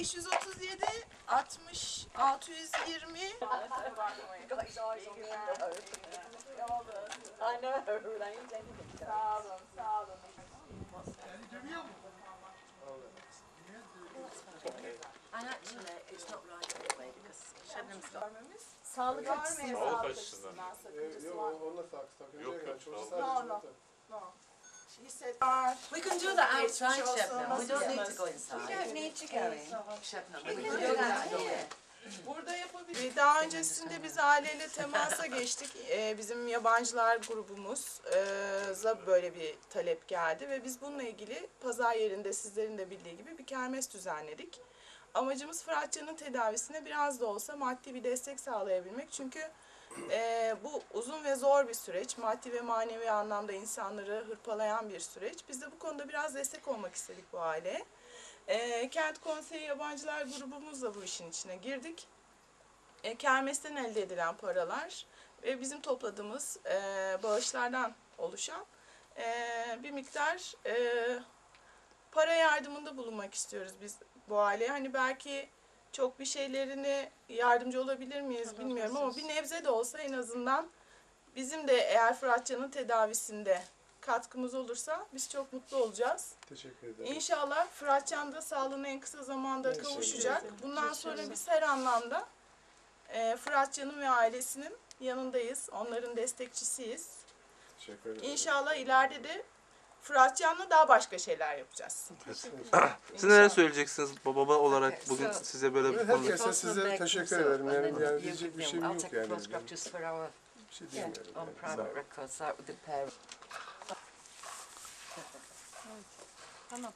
537 60 620 Got his eyes on the window. I know, they ain't anything. Sağ olun, sağ olun. And actually, it's not right anyway because Şebnem's got sağlık açısından. Sağlık açısından. Yok var. onunla sak sakınca Yok, yok. yok, sağlık. sadece No, no. No. She said. We can do that Geçmiş outside, Şebnem. We don't need to go inside. We don't need to go in. Şebnem, We we can do that here. Burada yapabiliriz. Daha öncesinde biz aileyle temasa geçtik. Ee, bizim yabancılar grubumuzla böyle bir talep geldi ve biz bununla ilgili pazar yerinde sizlerin de bildiği gibi bir kermes düzenledik. Amacımız Fıratçı'nın tedavisine biraz da olsa maddi bir destek sağlayabilmek. Çünkü e, bu uzun ve zor bir süreç. Maddi ve manevi anlamda insanları hırpalayan bir süreç. Biz de bu konuda biraz destek olmak istedik bu aileye. E, Kent Konseyi Yabancılar grubumuzla bu işin içine girdik. E, kermesten elde edilen paralar ve bizim topladığımız e, bağışlardan oluşan e, bir miktar e, para yardımında bulunmak istiyoruz biz bu aileye. Hani belki çok bir şeylerini yardımcı olabilir miyiz bilmiyorum ama bir nebze de olsa en azından bizim de eğer Fıratcan'ın tedavisinde katkımız olursa biz çok mutlu olacağız. Teşekkür ederim. İnşallah Fıratcan da sağlığına en kısa zamanda İnşallah. kavuşacak. Bundan sonra biz her anlamda e, Fıratcan'ın ve ailesinin yanındayız. Onların destekçisiyiz. Teşekkür ederim. İnşallah ileride de Fıratcan'la daha başka şeyler yapacağız. Siz neler söyleyeceksiniz baba baba olarak Okay, bugün so- size böyle bir konuda? herkese size teşekkür ederim. Yani, yani diyecek bir şeyim yok yani. Yeah, on private records, that would the parent. Come on.